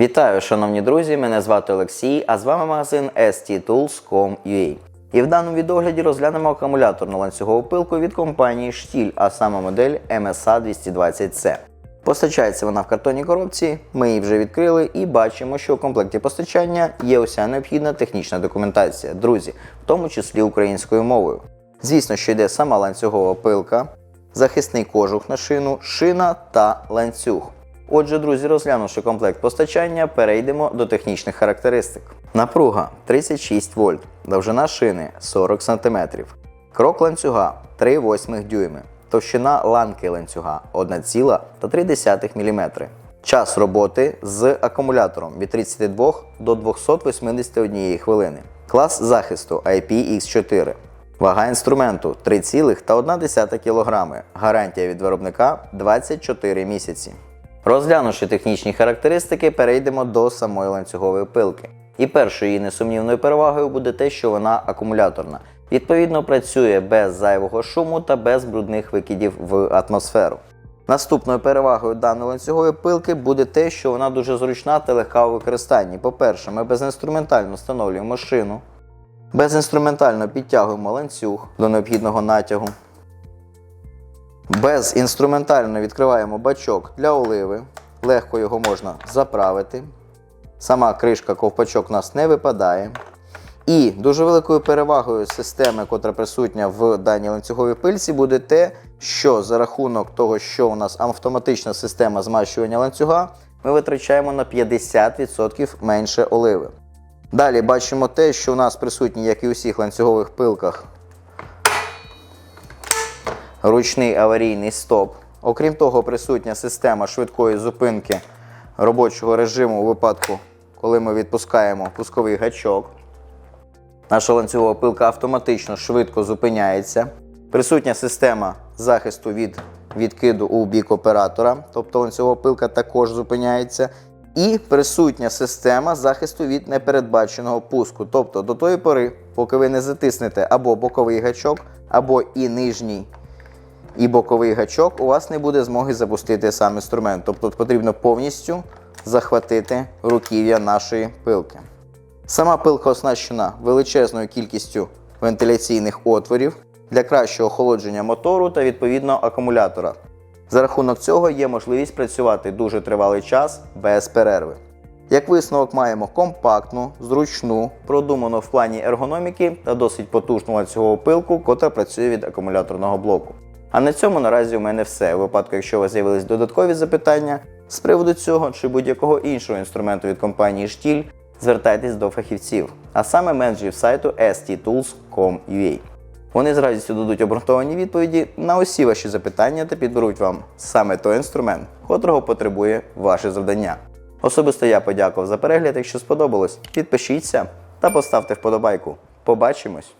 Вітаю, шановні друзі! Мене звати Олексій, а з вами магазин sttools.com.ua. І в даному відогляді розглянемо акумуляторну ланцюгову пилку від компанії Штіль, а саме модель MSA 220C. Постачається вона в картонній коробці, ми її вже відкрили і бачимо, що у комплекті постачання є уся необхідна технічна документація, друзі, в тому числі українською мовою. Звісно, що йде сама ланцюгова пилка, захисний кожух на шину, шина та ланцюг. Отже, друзі, розглянувши комплект постачання, перейдемо до технічних характеристик. Напруга 36 вольт, довжина шини 40 см, крок ланцюга 3,8 дюйми, товщина ланки ланцюга 1,3 мм. Час роботи з акумулятором від 32 до 281 хвилини. Клас захисту IPX4. Вага інструменту 3,1 кг. Гарантія від виробника 24 місяці. Розглянувши технічні характеристики, перейдемо до самої ланцюгової пилки. І першою її несумнівною перевагою буде те, що вона акумуляторна. Відповідно, працює без зайвого шуму та без брудних викидів в атмосферу. Наступною перевагою даної ланцюгової пилки буде те, що вона дуже зручна та легка у використанні. По-перше, ми безінструментально встановлюємо шину, безінструментально підтягуємо ланцюг до необхідного натягу. Безінструментально відкриваємо бачок для оливи. Легко його можна заправити. Сама кришка ковпачок у нас не випадає. І дуже великою перевагою системи, котра присутня в даній ланцюговій пильці, буде те, що за рахунок того, що у нас автоматична система змащування ланцюга, ми витрачаємо на 50% менше оливи. Далі бачимо те, що у нас присутні, як і у всіх ланцюгових пилках, ручний аварійний стоп. Окрім того, присутня система швидкої зупинки робочого режиму у випадку, коли ми відпускаємо пусковий гачок. Наша ланцюгова пилка автоматично швидко зупиняється. Присутня система захисту від відкиду у бік оператора, тобто ланцюгова пилка також зупиняється. І присутня система захисту від непередбаченого пуску. Тобто до тої пори, поки ви не затиснете або боковий гачок, або і нижній і боковий гачок, у вас не буде змоги запустити сам інструмент. Тобто потрібно повністю захватити руків'я нашої пилки. Сама пилка оснащена величезною кількістю вентиляційних отворів для кращого охолодження мотору та відповідно акумулятора. За рахунок цього є можливість працювати дуже тривалий час без перерви. Як висновок маємо компактну, зручну, продуману в плані ергономіки та досить потужну ланцюгову пилку, котра працює від акумуляторного блоку. А на цьому наразі у мене все. У випадку, якщо у вас з'явились додаткові запитання з приводу цього чи будь-якого іншого інструменту від компанії Штіль, звертайтесь до фахівців, а саме менеджерів сайту sttools.com.ua. Вони з радістю дадуть обґрунтовані відповіді на усі ваші запитання та підберуть вам саме той інструмент, котрого потребує ваше завдання. Особисто я подякував за перегляд. Якщо сподобалось, підпишіться та поставте вподобайку. Побачимось!